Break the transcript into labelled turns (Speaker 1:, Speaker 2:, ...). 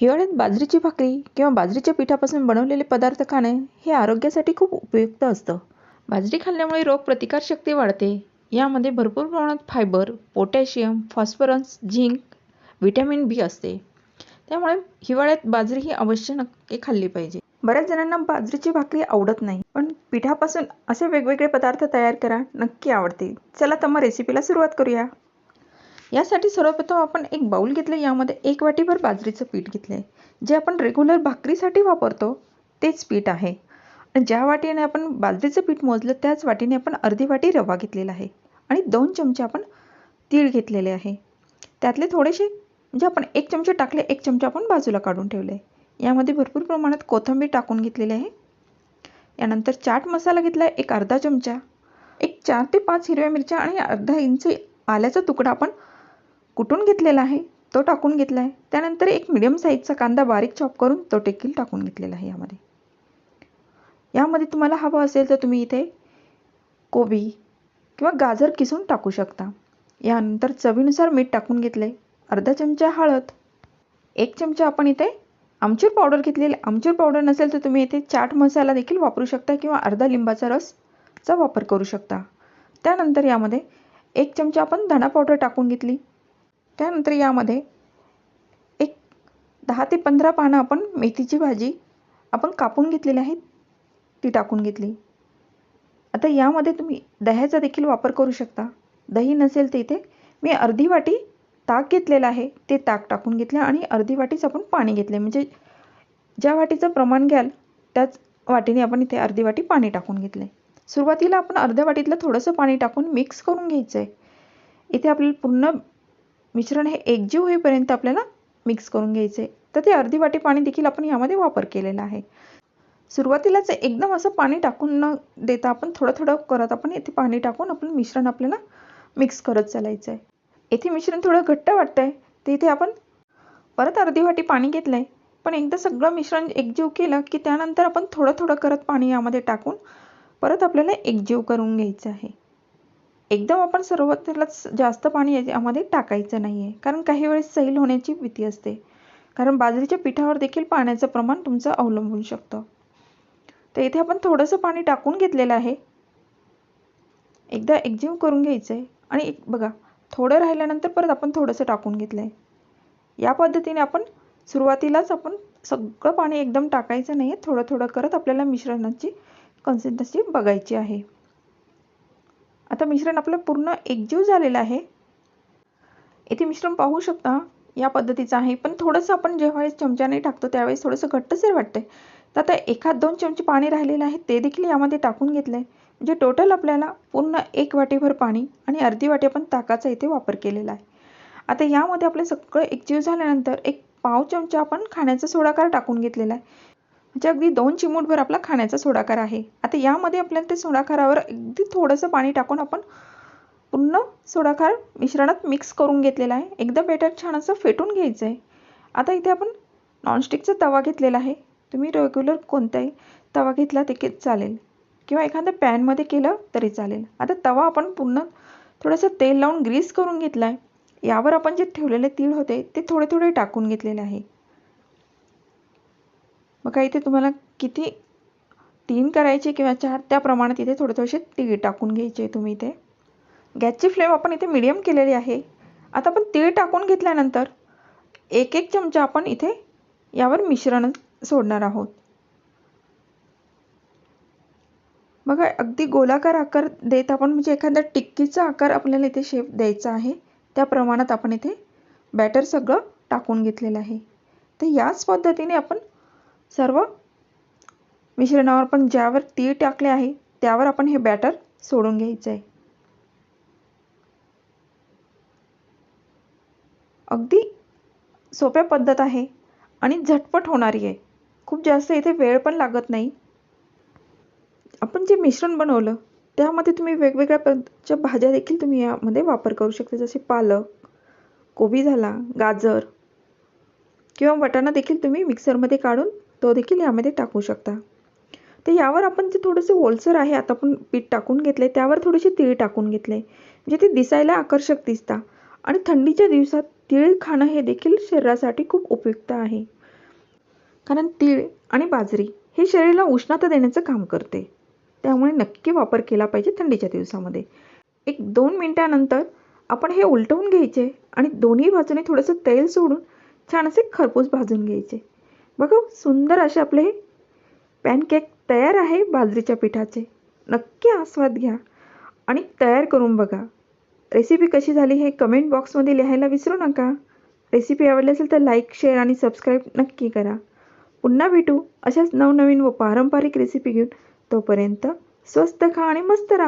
Speaker 1: हिवाळ्यात बाजरीची भाकरी किंवा बाजरीच्या पिठापासून बनवलेले पदार्थ खाणे हे आरोग्यासाठी खूप उपयुक्त असतं. बाजरी खाल्ल्यामुळे रोगप्रतिकारशक्ती वाढते. यामध्ये भरपूर प्रमाणात fibre potassium phosphorus zinc vitamin B असते. त्यामुळे हिवाळ्यात बाजरी ही अवश्य नक्की खाल्ली पाहिजे. बऱ्याच जणांना बाजरीची भाकरी आवडत नाही पण पिठापासून असे वेगवेगळे पदार्थ तयार करा नक्की आवडते. चला तर मग रेसिपीला सुरुवात करूया. यासाठी सर्वप्रथम आपण एक बाऊल घेतले यामध्ये एक वाटीभर बाजरीचं पीठ घेतलं आहे जे आपण रेग्युलर भाकरीसाठी वापरतो तेच पीठ आहे. आणि ज्या वाटीने आपण बाजरीचं पीठ मोजलं त्याच वाटीने आपण अर्धी वाटी रवा घेतलेला आहे. आणि दोन चमचे आपण तीळ घेतलेले आहे. त्यातले थोडेसे म्हणजे आपण एक चमचे टाकले एक चमचे आपण बाजूला काढून ठेवले यामध्ये भरपूर प्रमाणात कोथिंबीर टाकून घेतलेली आहे. यानंतर चाट मसाला घेतला आहे एक अर्धा चमचा. एक चार ते पाच हिरव्या मिरच्या आणि अर्धा इंच आल्याचा तुकडा आपण कुठून घेतलेला आहे? तो टाकून घेतला आहे. त्यानंतर एक मिडियम साईजचा कांदा बारीक चॉप करून तो देखील टाकून घेतलेला आहे यामध्ये. यामध्ये तुम्हाला हवं असेल तर तुम्ही इथे कोबी किंवा गाजर किसून टाकू शकता. यानंतर चवीनुसार मीठ टाकून घेतले. अर्धा चमचा हळद एक चमचा आपण इथे आमचूर पावडर घेतलेली. आमचूर पावडर नसेल तर तुम्ही इथे चाट मसाला देखील वापरू शकता किंवा अर्धा लिंबाचा रसचा वापर करू शकता. त्यानंतर यामध्ये एक चमचा आपण धणा पावडर टाकून घेतली. त्यानंतर यामध्ये एक दहा ते पंधरा पानं आपण मेथीची भाजी आपण कापून घेतलेली आहे ती टाकून घेतली. आता यामध्ये तुम्ही दह्याचा देखील वापर करू शकता. दही नसेल तर इथे मी अर्धी वाटी ताक घेतलेलं आहे ते ताक टाकून घेतलं आणि अर्धी वाटीच आपण पाणी घेतले. म्हणजे ज्या वाटीचं प्रमाण घ्याल त्याच वाटीने आपण इथे अर्धी वाटी पाणी टाकून घेतले. सुरुवातीला आपण अर्ध्या वाटीतलं थोडंसं पाणी टाकून मिक्स करून घ्यायचं आहे इथे आपल्याला पूर्ण मिश्रण हे एकजीव होईपर्यंत आपल्याला मिक्स करून घ्यायचं. आहे तर ते अर्धी वाटी पाणी देखील आपण यामध्ये वापर केलेला आहे. सुरुवातीलाच एकदम असं पाणी टाकून न देता आपण थोडं थोडं करत आपण येथे पाणी टाकून आपण मिश्रण आपल्याला मिक्स करत चालायचं आहे. येथे मिश्रण थोडं घट्ट वाटतं आहे तर इथे आपण परत अर्धी वाटी पाणी घेतलं आहे पण एकदा सगळं मिश्रण एकजीव केलं की त्यानंतर आपण थोडं थोडं करत पाणी यामध्ये टाकून परत आपल्याला एकजीव करून घ्यायचं आहे. एकदम आपण सुरुवातीलाच जास्त पाणी यामध्ये टाकायचं नाही आहे कारण काही वेळेस सैल होण्याची भीती असते. कारण बाजरीच्या पिठावर देखील पाण्याचं प्रमाण तुमचं अवलंबून शकतं. तर इथे आपण थोडंसं पाणी टाकून घेतलेलं आहे. एकदा एकजीव करून घ्यायचं आहे आणि एक बघा थोडं राहिल्यानंतर परत आपण थोडंसं टाकून घेतलं आहे या पद्धतीने आपण सुरुवातीलाच आपण सगळं पाणी एकदम टाकायचं नाही आहे थोडं थोडं करत आपल्याला मिश्रणाची कन्सिस्टन्सी बघायची आहे. आता मिश्रण आपलं पूर्ण एकजीव झालेलं आहे. इथे मिश्रण पाहू शकता या पद्धतीचं आहे. पण थोडंसं आपण ज्यावेळेस चमच्याने टाकतो त्यावेळेस थोडंसं घट्टसर वाटतंय. तर आता एखाद दोन चमचे पाणी राहिलेलं आहे ते देखील यामध्ये टाकून घेतलं आहे म्हणजे टोटल आपल्याला पूर्ण एक वाटीभर पाणी आणि अर्धी वाटी आपण ताकाचा इथे वापर केलेला आहे. आता यामध्ये आपलं सगळं एकजीव झाल्यानंतर एक पाव चमचा आपण खाण्याचा सोडाकार टाकून घेतलेला आहे. म्हणजे अगदी दोन चिमूटभर आपला खाण्याचा सोडाकार आहे. आता यामध्ये आपल्याला ते सोडाखारावर अगदी थोडंसं पाणी टाकून आपण पूर्ण सोडाखार मिश्रणात मिक्स करून घेतलेला आहे. एकदा बेटर छान असं फेटून घ्यायचं आहे आता इथे आपण नॉनस्टिकचा तवा घेतलेला आहे. तुम्ही रेग्युलर कोणताही तवा घेतला ते चालेल. किंवा एखाद्या पॅनमध्ये केलं तरी चालेल. आता तवा आपण पूर्ण थोडंसं तेल लावून ग्रीस करून घेतला आहे यावर आपण जे ठेवलेले तीळ होते ते थोडे थोडे टाकून घेतलेले आहे. बघा इथे तुम्हाला किती? तीन करायचे किंवा चार? त्या प्रमाणात इथे थोडे थोडेसे तीळ टाकून घ्यायचे तुम्ही इथे. गॅसची फ्लेम आपण इथे मिडियम केलेली आहे. आता आपण तीळ टाकून घेतल्यानंतर एक एक चमचा आपण इथे यावर मिश्रण सोडणार आहोत. बघा अगदी गोलाकार आकार देत आपण म्हणजे एखाद्या टिक्कीचा आकार आपल्याला इथे शेप द्यायचा आहे. त्या प्रमाणात आपण इथे बॅटर सगळं टाकून घेतलेलं आहे. तर याच पद्धतीने आपण सर्व? मिश्रणावर पण ज्यावर तीळ टाकले आहे त्यावर आपण हे बॅटर सोडून घ्यायचं आहे. अगदी सोप्या पद्धत आहे आणि झटपट होणारी आहे. खूप जास्त इथे वेळ पण लागत नाही. आपण जे मिश्रण बनवलं त्यामध्ये तुम्ही वेगवेगळ्या प्रकारच्या भाज्या देखील तुम्ही यामध्ये वापर करू शकता जसे पालक कोबी झाला गाजर किंवा वटाणा देखील तुम्ही मिक्सरमध्ये काढून तो देखील यामध्ये टाकू शकता. तर यावर आपण जे थोडंसं ओलसर आहे आता आपण पीठ टाकून घेतले त्यावर थोडेसे तीळ टाकून घेतले म्हणजे ते दिसायला आकर्षक दिसता. आणि थंडीच्या दिवसात तीळ खाणं हे देखील शरीरासाठी खूप उपयुक्त आहे. कारण तीळ आणि बाजरी हे शरीराला उष्णता देण्याचं काम करते. त्यामुळे नक्की वापर केला पाहिजे थंडीच्या दिवसामध्ये. एक दोन मिनटानंतर आपण हे उलटवून घ्यायचे आणि दोन्ही बाजूने थोडंसं तेल सोडून छान असे खरपूस भाजून घ्यायचे. बघा सुंदर असे आपले हे पॅनकेक तयार आहे बाजरीच्या पिठाचे. नक्की आस्वाद घ्या आणि तयार करून बघा. रेसिपी कशी झाली हे कमेंट बॉक्समध्ये लिहायला विसरू नका. रेसिपी आवडली असेल तर लाईक शेअर आणि सबस्क्राईब नक्की करा. पुन्हा भेटू अशाच नवनवीन व पारंपरिक रेसिपी घेऊन. तोपर्यंत स्वस्त खा आणि मस्त राहा.